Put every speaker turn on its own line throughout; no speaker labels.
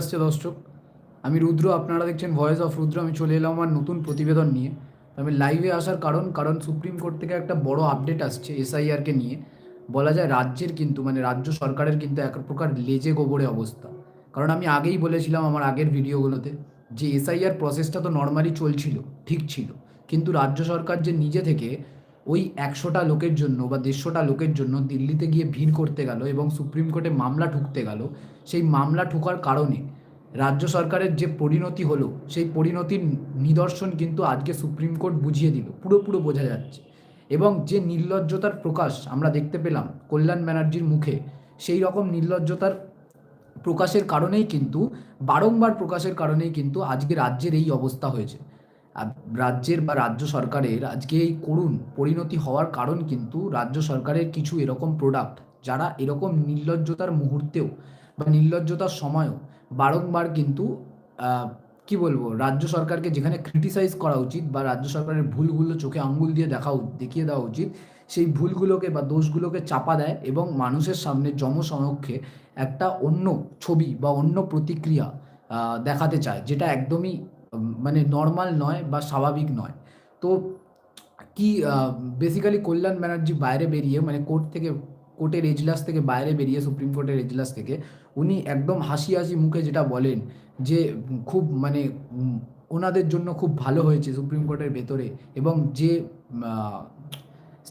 আসছে দর্শক। আমি রুদ্র, আপনারা দেখছেন ভয়েস অফ রুদ্র। আমি চলে এলাম আমার নতুন প্রতিবেদন নিয়ে। আমি লাইভে আসার কারণ কারণ সুপ্রিম কোর্ট থেকে একটা বড় আপডেট আসছে এসআইআরকে নিয়ে। বলা যায় রাজ্যের কিন্তু মানে রাজ্য সরকারের কিন্তু এক প্রকার লেজে গোবরে অবস্থা। কারণ আমি আগেই বলেছিলাম আমার আগের ভিডিওগুলোতে যে এসআইআর প্রসেসটা তো নর্মালি চলছিল, ঠিক ছিল। কিন্তু রাজ্য সরকার যে নিজে থেকে ওই একশোটা লোকের জন্য বা দেড়শোটা লোকের জন্য দিল্লিতে গিয়ে ভিড় করতে গেল এবং সুপ্রিম কোর্টে মামলা ঠুকতে গেল। সেই মামলা ঠুকার কারণে রাজ্য সরকারের যে পরিণতি হলো, সেই পরিণতির নিদর্শন কিন্তু আজকে সুপ্রিম কোর্ট বুঝিয়ে দিল পুরো পুরো বোঝা যাচ্ছে। এবং যে নির্লজ্জতার প্রকাশ আমরা দেখতে পেলাম কল্যাণ ব্যানার্জির মুখে, সেই রকম নির্লজ্জতার প্রকাশের কারণেই কিন্তু, বারংবার প্রকাশের কারণেই কিন্তু আজকে রাজ্যের এই অবস্থা হয়েছে। রাজ্যের বা রাজ্য সরকারের আজকে এই করুণ পরিণতি হওয়ার কারণ কিন্তু রাজ্য সরকারের কিছু এরকম প্রোডাক্ট যারা এরকম নির্লজ্জতার মুহূর্তেও বা নির্লজ্জতার সময়ও বারংবার কিন্তু কি বলব, রাজ্য সরকারকে যেখানে ক্রিটিসাইজ করা উচিত বা রাজ্য সরকারের ভুলগুলো চোখে আঙ্গুল দিয়ে দেখা দেখিয়ে দেওয়া উচিত, সেই ভুলগুলোকে বা দোষগুলোকে চাপা দেয় এবং মানুষের সামনে জনসমক্ষে একটা অন্য ছবি বা অন্য প্রতিক্রিয়া দেখাতে চায়, যেটা একদমই মানে নর্মাল নয় বা স্বাভাবিক নয়। তো কি বেসিক্যালি কল্যাণ ব্যানার্জি বাইরে বেরিয়ে মানে কোর্ট থেকে, কোর্টের এজলাস থেকে বাইরে বেরিয়ে, সুপ্রিম কোর্টের এজলাস থেকে, উনি একদম হাসি হাসি মুখে যেটা বলেন যে খুব মানে ওনাদের জন্য খুব ভালো হয়েছে সুপ্রিম কোর্টের ভেতরে এবং যে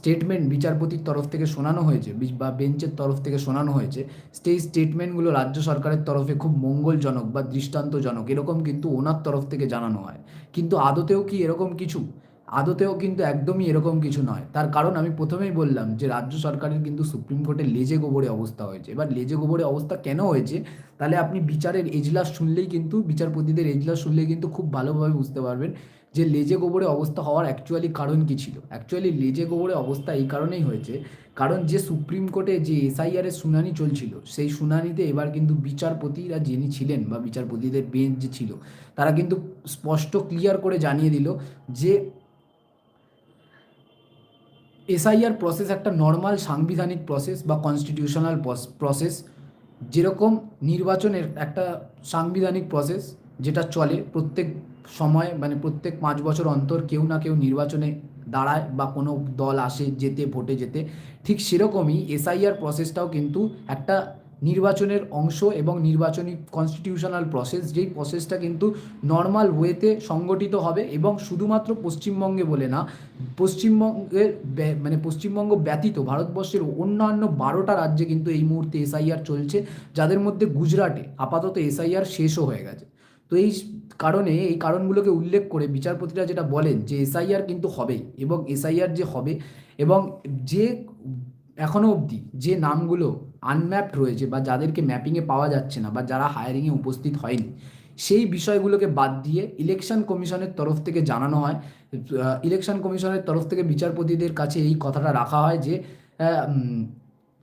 স্টেটমেন্ট বিচারপতির তরফ থেকে শোনানো হয়েছে, বা বেঞ্চের তরফ থেকে শোনানো হয়েছে, সেই স্টেটমেন্টগুলো রাজ্য সরকারের তরফে খুব মঙ্গলজনক বা দৃষ্টান্তজনক, এরকম কিন্তু ওনার তরফ থেকে জানানো হয়। কিন্তু আদতেও কি এরকম কিছু? আদতেও কিন্তু একদমই এরকম কিছু নয়। তার কারণ আমি প্রথমেই বললাম যে, রাজ্য সরকারের কিন্তু সুপ্রিম কোর্টে লেজে গোবরে অবস্থা হয়েছে। এবার লেজে গোবরে অবস্থা কেন হয়েছে? তাহলে আপনি বিচারের এজলাস শুনলেই কিন্তু, বিচারপতিদের এজলাস শুনলেই কিন্তু খুব ভালোভাবে বুঝতে পারবেন যে লেজে গোবরে অবস্থা হওয়ার অ্যাকচুয়ালি কারণ কি ছিল? অ্যাকচুয়ালি লেজে গোবরে অবস্থা এই কারণেই হয়েছে, কারণ যে সুপ্রিম কোর্টে যে এসআইআর এর শুনানি চলছিল, সেই শুনানিতে এবার কিন্তু বিচারপতিরা যিনি ছিলেন বা বিচারপতিদের বেঞ্চ যে ছিল, তারা কিন্তু স্পষ্ট ক্লিয়ার করে জানিয়ে দিল যে এসআইআর প্রসেস একটা নর্মাল সাংবিধানিক প্রসেস বা কনস্টিটিউশনাল প্রসেস যেরকম নির্বাচনের একটা সাংবিধানিক প্রসেস যেটা চলে প্রত্যেক সময় মানে প্রত্যেক পাঁচ বছর অন্তর কেউ না কেউ নির্বাচনে দাঁড়ায় বা কোনো দল আসে যেতে, ভোটে যেতে। ঠিক সেরকমই এসআইআর প্রসেসটাও কিন্তু একটা নির্বাচনের অংশ এবং নির্বাচনী কনস্টিটিউশনাল প্রসেস যেই প্রসেসটা কিন্তু নর্মাল ওয়েতে সংগঠিত হবে এবং শুধুমাত্র পশ্চিমবঙ্গে বলে না, পশ্চিমবঙ্গের মানে পশ্চিমবঙ্গ ব্যতীত ভারতবর্ষের অন্যান্য বারোটা রাজ্যে কিন্তু এই মুহূর্তে এসআইআর চলছে, যাদের মধ্যে গুজরাটে আপাতত এসআইআর শেষও হয়ে গেছে। তো এই কারণে এই কারণগুলোকে উল্লেখ করে বিচারপতিরা যেটা বলেন যে এসআইআর কিন্তু হবেই এবং এসআইআর যে হবে এবং যে এখনও অবধি যে নামগুলো আনম্যাপড রয়েছে বা যাদেরকে ম্যাপিংয়ে পাওয়া যাচ্ছে না বা যারা হায়ারিংয়ে উপস্থিত হয়নি, সেই বিষয়গুলোকে বাদ দিয়ে ইলেকশন কমিশনের তরফ থেকে জানানো হয়। ইলেকশন কমিশনের তরফ থেকে বিচারপতিদের কাছে এই কথাটা রাখা হয় যে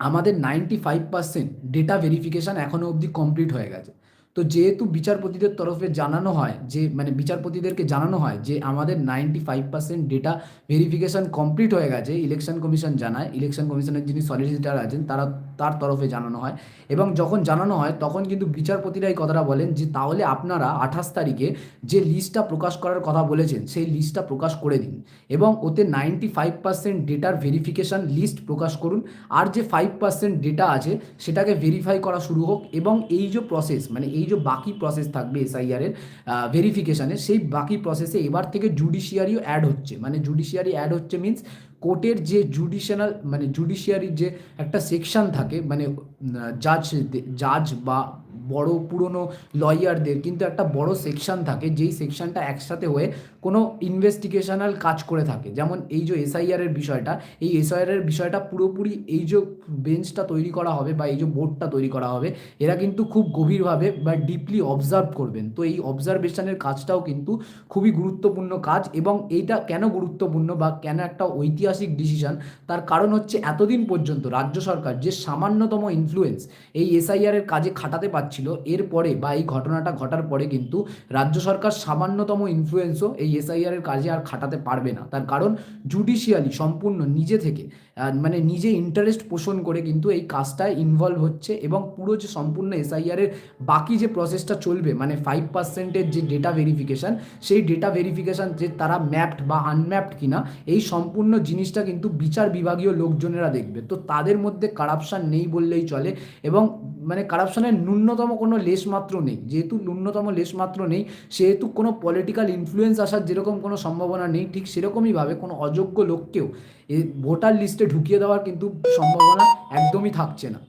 আমাদের ninety five percent data verification এখনও অবধি কমপ্লিট হয়ে গেছে। তো যেহেতু বিচারপতিদের তরফে জানানো হয় যে মানে বিচারপতিদেরকে জানানো হয় যে, আমাদের ninety five percent data verification complete হয়ে গেছে ইলেকশন কমিশন জানায়। ইলেকশন কমিশনের যিনি সলিসিটার আছেন, তারা তার তরফে জানানো হয়। এবং যখন জানানো হয়, তখন কিন্তু বিচারপতিরা এই কথাটা বলেন যে, তাহলে আপনারা আঠাশ তারিখে যে লিস্টটা প্রকাশ করার কথা বলেছেন, সেই লিস্টটা প্রকাশ করে দিন। এবং ওতে নাইনটি ফাইভ পার্সেন্ট ডেটার ভেরিফিকেশান লিস্ট প্রকাশ করুন। আর যে ফাইভ পার্সেন্ট ডেটা আছে, সেটাকে ভেরিফাই করা শুরু হোক। এবং এই যে প্রসেস মানে এই যে বাকি প্রসেস থাকবে এসআইআর এর ভেরিফিকেশানে সেই বাকি প্রসেসে এবার থেকে জুডিশিয়ারিও অ্যাড হচ্ছে। মানে জুডিশিয়ারি অ্যাড হচ্ছে মিন্স কোর্টের যে জুডিশনাল মানে জুডিশিয়ারির যে একটা সেকশন থাকে মানে জাজ জাজ বা বড় পুরনো লয়ারদের কিন্তু একটা বড় সেকশন থাকে, যেই সেকশনটা একসাথে হয়ে কোনো ইনভেস্টিগেশনাল কাজ করে থাকে। যেমন এই যে এসআইআর এর বিষয়টা, এই এসআইআর এর বিষয়টা পুরোপুরি এই যে বেঞ্চটা তৈরি করা হবে বা এই যে বোর্ডটা তৈরি করা হবে, এরা কিন্তু খুব গভীরভাবে বা ডিপলি অবজার্ভ করবেন। তো এই অবজারভেশনের কাজটাও কিন্তু খুবই গুরুত্বপূর্ণ কাজ এবং এইটা কেন গুরুত্বপূর্ণ বা কেন একটা ঐতিহাসিক ডিসিশন তার কারণ হচ্ছে এতদিন পর্যন্ত রাজ্য সরকার যে সামান্যতম ইনফ্লুয়েন্স এই এসআইআর এর কাজে খাটাতে পারছিল এরপরে বা এই ঘটনাটা ঘটার পরে কিন্তু রাজ্য সরকার সামান্যতম ইনফ্লুয়েন্সও এই এসআইআর এর কাজে আর খাটাতে পারবে না। তার কারণ জুডিশিয়ালি সম্পূর্ণ নিজে থেকে মানে নিজে ইন্টারেস্ট পোষণ করে কিন্তু এই কাজটায় ইনভলভ হচ্ছে এবং পুরো যে সম্পূর্ণ এসআইআর এর বাকি যে প্রসেসটা চলবে মানে ফাইভ পার্সেন্টের যে ডেটা ভেরিফিকেশান সেই ডেটা ভেরিফিকেশান যে তারা ম্যাপড বা আনম্যাপড কিনা, এই সম্পূর্ণ জিনিসটা কিন্তু বিচার বিভাগীয় লোকজনেরা দেখবে। তো তাদের মধ্যে কারাপশান নেই বললেই চলে এবং মানে কারাপশানের ন্যূনতম কোনো লেশ মাত্র নেই। যেহেতু ন্যূনতম লেশ মাত্র নেই, সেহেতু কোনো পলিটিক্যাল ইনফ্লুয়েন্স আসার যেরকম কোনো সম্ভাবনা নেই, ঠিক সেরকমইভাবে কোনো অযোগ্য লোককেও ভোটার লিস্টে ঢুকিয়ে দেওয়ার কিন্তু সম্ভাবনা একদমই থাকছে না।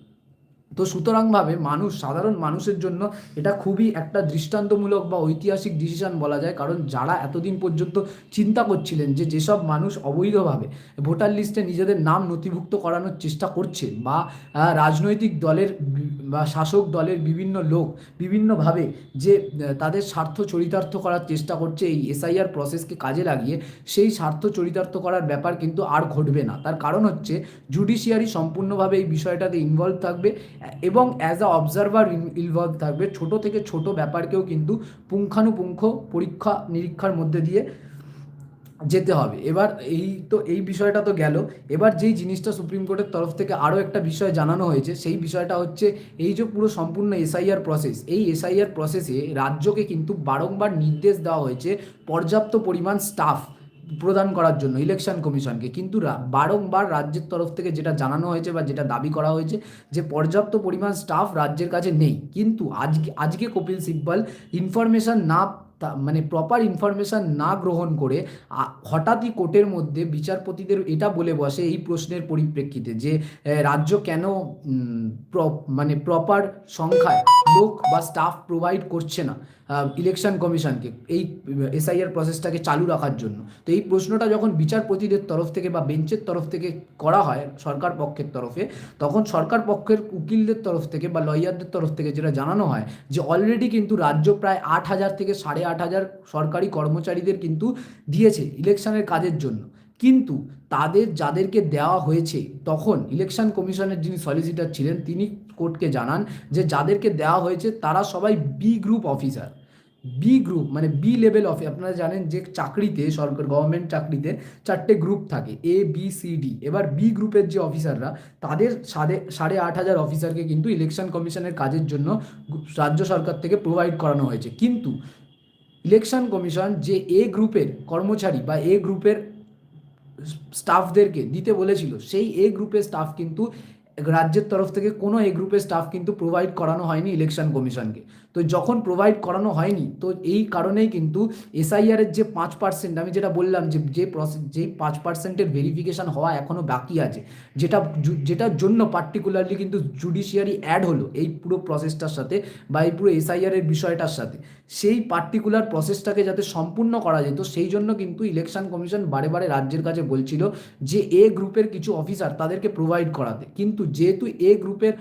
তো সুতরাংভাবে মানুষ, সাধারণ মানুষের জন্য এটা খুবই একটা দৃষ্টান্তমূলক বা ঐতিহাসিক ডিসিশন বলা যায়। কারণ যারা এতদিন পর্যন্ত চিন্তা করছিলেন যে যেসব মানুষ অবৈধভাবে ভোটার লিস্টে নিজেদের নাম নথিভুক্ত করানোর চেষ্টা করছে বা রাজনৈতিক দলের বা শাসক দলের বিভিন্ন লোক বিভিন্নভাবে যে তাদের স্বার্থ চরিতার্থ করার চেষ্টা করছে, এই এসআইআর প্রসেসকে কাজে লাগিয়ে সেই স্বার্থ চরিতার্থ করার ব্যাপার কিন্তু আর ঘটবে না। তার কারণ হচ্ছে জুডিশিয়ারি সম্পূর্ণভাবে এই বিষয়টাতে ইনভলভ থাকবে এবং অ্যাজ আ অবজারভার ইনভলভ থাকবে। ছোট থেকে ছোট ব্যাপারকেও কিন্তু পুঙ্খানুপুঙ্খ পরীক্ষা নিরীক্ষার মধ্যে দিয়ে যেতে হবে। এবার এই তো, এই বিষয়টা তো গেল। এবার যেই জিনিসটা সুপ্রিম কোর্টের তরফ থেকে আরও একটা বিষয় জানানো হয়েছে, সেই বিষয়টা হচ্ছে এই যে পুরো সম্পূর্ণ এসআইআর প্রসেস এই এসআইআর প্রসেসে রাজ্যকে কিন্তু বারংবার নির্দেশ দেওয়া হয়েছে, পর্যাপ্ত পরিমাণ স্টাফ প্রদান করার জন্য ইলেকশন কমিশনকে কিন্তু বারংবার রাজ্যের তরফ থেকে যেটা জানানো হয়েছে বা যেটা দাবি করা হয়েছে যে পর্যাপ্ত পরিমাণ স্টাফ রাজ্যের কাছে নেই। কিন্তু আজকে আজকে কপিল সিব্বল ইনফরমেশন না মানে প্রপার ইনফরমেশন না গ্রহণ করে হঠাৎই কোর্টের মধ্যে বিচারপতিদের এটা বলে বসে এই প্রশ্নের পরিপ্রেক্ষিতে যে রাজ্য কেন মানে প্রপার সংখ্যায় লোক বা স্টাফ প্রোভাইড করছে না। ইলেকশন কমিশনকে, এই এসআইআর প্রসেসটাকে চালু রাখার জন্য। তো এই প্রশ্নটা যখন বিচারপতিদের তরফ থেকে বা বেঞ্চের তরফ থেকে করা হয়, সরকার পক্ষের তরফে, তখন সরকার পক্ষের উকিলদের তরফ থেকে বা লয়ারদের তরফ থেকে যেটা জানানো হয় যে অলরেডি কিন্তু রাজ্য প্রায় আট হাজার থেকে সাড়ে আট হাজার সরকারি কর্মচারীদের কিন্তু দিয়েছে ইলেকশনের কাজের জন্য। কিন্তু তাদের যাদেরকে দেওয়া হয়েছে, তখন ইলেকশন কমিশনের যিনি সলিসিটার ছিলেন, তিনি কোর্টকে জানান যে, যাদেরকে দেওয়া হয়েছে, তারা সবাই B group officer B group মানে বি লেভেল অফ আপনারা জানেন যে চাকরিতে, সরকার গভর্নমেন্ট চাকরিতে চারটে গ্রুপ থাকে এ বি সি ডি এবার বি গ্রুপের যে অফিসাররা তাদের সাড়ে সাড়ে আট হাজার অফিসারকে কিন্তু ইলেকশন কমিশনের কাজের জন্য রাজ্য সরকার থেকে প্রোভাইড করানো হয়েছে। কিন্তু ইলেকশন কমিশন যে এ গ্রুপের কর্মচারী বা এ গ্রুপের স্টাফদেরকে দিতে বলেছিল, সেই এ গ্রুপের স্টাফ কিন্তু রাজ্যের তরফ থেকে কোনো এ গ্রুপের স্টাফ কিন্তু প্রোভাইড করানো হয়নি ইলেকশন কমিশনকে তো যখন প্রোভাইড করানো হয়নি, তো এই কারণেই কিন্তু এসআইআরের যে পাঁচ পার্সেন্ট আমি যেটা বললাম যে যে প্রসেস যেই পাঁচ পার্সেন্টের ভেরিফিকেশন হওয়া এখনও বাকি আছে, যেটা যেটার জন্য পার্টিকুলারলি কিন্তু জুডিশিয়ারি অ্যাড হলো এই পুরো প্রসেসটার সাথে বা এই পুরো এসআইআরের বিষয়টার সাথে। সেই পার্টিকুলার প্রসেসটাকে যাতে সম্পূর্ণ করা যেত, সেই জন্য কিন্তু ইলেকশন কমিশন বারে বারে রাজ্যের কাছে বলছিল যে, এ গ্রুপের কিছু অফিসার তাদেরকে প্রোভাইড করাতে। কিন্তু যেহেতু এ গ্রুপের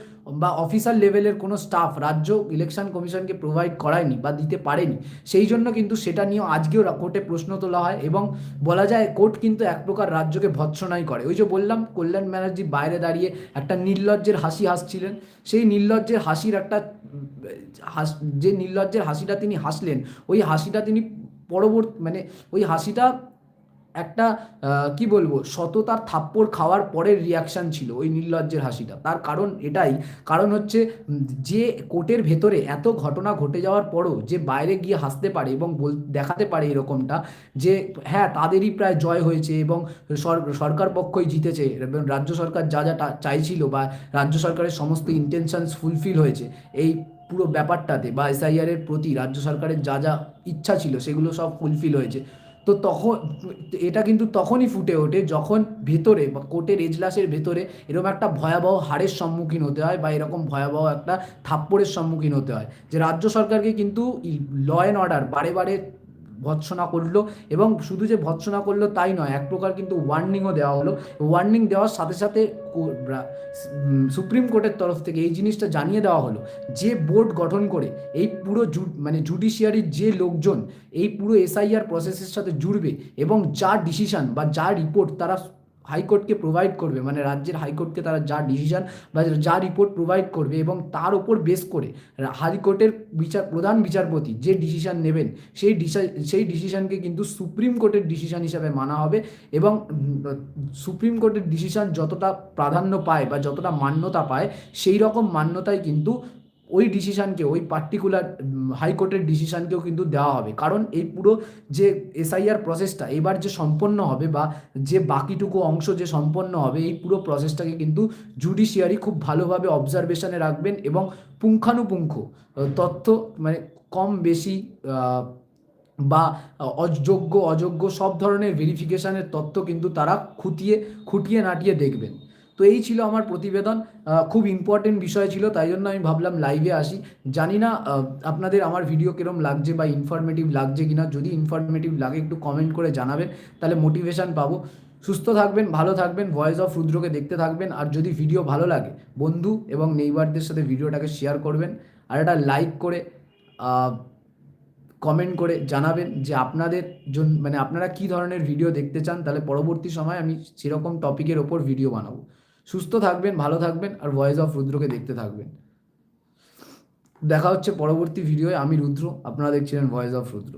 বা অফিসার লেভেলের কোনো স্টাফ রাজ্য ইলেকশন কমিশনকে প্রোভাইড করায়নি বা দিতে পারেনি। সেই জন্য কিন্তু সেটা নিয়েও আজকেও কোর্টে প্রশ্ন তোলা হয় এবং বলা যায় কোর্ট কিন্তু এক প্রকার রাজ্যকে ভৎসনাই করে। ওই যে বললাম, কল্যাণ ব্যানার্জি বাইরে দাঁড়িয়ে একটা নির্লজ্জের হাসি হাসছিলেন। সেই নির্লজ্জের হাসির একটা, হাস যে নির্লজ্জের হাসিটা তিনি হাসলেন, ওই হাসিটা তিনি পরবর্তী মানে ওই হাসিটা একটা কি বলব, সততার থাপ্পড় খাওয়ার পরের রিয়াকশন ছিল ওই নির্লজ্জের হাসিটা। তার কারণ এটাই। কারণ হচ্ছে যে কোর্টের ভেতরে এত ঘটনা ঘটে যাওয়ার পরও যে বাইরে গিয়ে হাসতে পারে এবং বল, দেখাতে পারে এরকমটা, যে হ্যাঁ তাদেরই প্রায় জয় হয়েছে এবং সরকার পক্ষই জিতেছে এবং রাজ্য সরকার যা যা চাইছিল বা রাজ্য সরকারের সমস্ত ইন্টেনশনস ফুলফিল হয়েছে, এই পুরো ব্যাপারটাতে বা এসআইআর এর প্রতি রাজ্য সরকারের যা যা ইচ্ছা ছিল সেগুলো সব ফুলফিল হয়েছে। তো তখন, এটা কিন্তু তখনই ফুটে ওঠে যখন ভেতরে বা কোর্টের এজলাসের ভেতরে এরকম একটা ভয়াবহ হারের সম্মুখীন হতে হয় বা এরকম ভয়াবহ একটা থাপ্পড়ের সম্মুখীন হতে হয়। যে রাজ্য সরকারকে কিন্তু ল অ্যান্ড অর্ডার বারে বারে ভৎসনা করল এবং শুধু যে ভৎসনা করল তাই নয়, এক প্রকার কিন্তু ওয়ার্নিংও দেওয়া হলো। ওয়ার্নিং দেওয়ার সাথে সাথে সুপ্রিম কোর্টের তরফ থেকে এই জিনিসটা জানিয়ে দেওয়া হলো যে বোর্ড গঠন করে এই পুরো মানে জুডিশিয়ারির যে লোকজন, এই পুরো এসআইআর প্রসেসের সাথে জুড়বে এবং যা ডিসিশন বা যা রিপোর্ট তারা হাইকোর্টকে প্রোভাইড করবে মানে রাজ্যের হাইকোর্টকে তারা যা ডিসিশন বা যা রিপোর্ট প্রোভাইড করবে এবং তার উপর বেস করে হাইকোর্টের বিচার, প্রধান বিচারপতি যে ডিসিশন নেবেন, সেই সেই ডিসিশনকে কিন্তু সুপ্রিম কোর্টের ডিসিশন হিসাবে মানা হবে এবং সুপ্রিম কোর্টের ডিসিশন যতটা প্রাধান্য পায় বা যতটা মান্যতা পায়, সেই রকম মান্যতাই কিন্তু ওই ডিসিশানকে ওই পার্টিকুলার হাইকোর্টের ডিসিশানকেও কিন্তু দেওয়া হবে। কারণ এই পুরো যে এসআইআর প্রসেসটা এবার যে সম্পন্ন হবে বা যে বাকিটুকু অংশ যে সম্পন্ন হবে, এই পুরো প্রসেসটাকে কিন্তু জুডিশিয়ারি খুব ভালোভাবে অবজারভেশনে রাখবেন এবং পুঙ্খানুপুঙ্খ তথ্য মানে কম বেশি বা অযোগ্য অযোগ্য সব ধরনের ভেরিফিকেশানের তথ্য কিন্তু তারা খুঁটিয়ে খুঁটিয়ে নাটিয়ে দেখবেন। তো এই ছিল আমার প্রতিবেদন খুব ইম্পর্টেন্ট বিষয় ছিল, তাই জন্য আমি ভাবলাম লাইভে আসি। জানি না আপনাদের আমার ভিডিও কিরম লাগছে বা ইনফরমেটিভ লাগছে কিনা, যদি ইনফরমেটিভ লাগে একটু কমেন্ট করে জানাবেন, তাহলে মোটিভেশন পাবো। সুস্থ থাকবেন, ভালো থাকবেন ভয়েস অফ রুদ্রকে দেখতে থাকবেন, আর যদি ভিডিও ভালো লাগে, বন্ধু এবং নেইবারদের সাথে ভিডিওটাকে শেয়ার করবেন, আর এটা লাইক করে কমেন্ট করে জানাবেন যে আপনাদের জন্য মানে আপনারা কি ধরনের ভিডিও দেখতে চান, তাহলে পরবর্তী সময় আমি সেরকম টপিকের ওপর ভিডিও বানাবো। সুস্থ থাকবেন, ভালো থাকবেন আর ভয়েস অফ রুদ্রকে দেখতে থাকবেন। দেখা হচ্ছে পরবর্তী ভিডিওয়ে আমি রুদ্র, আপনারা দেখছিলেন ভয়েস অফ রুদ্র।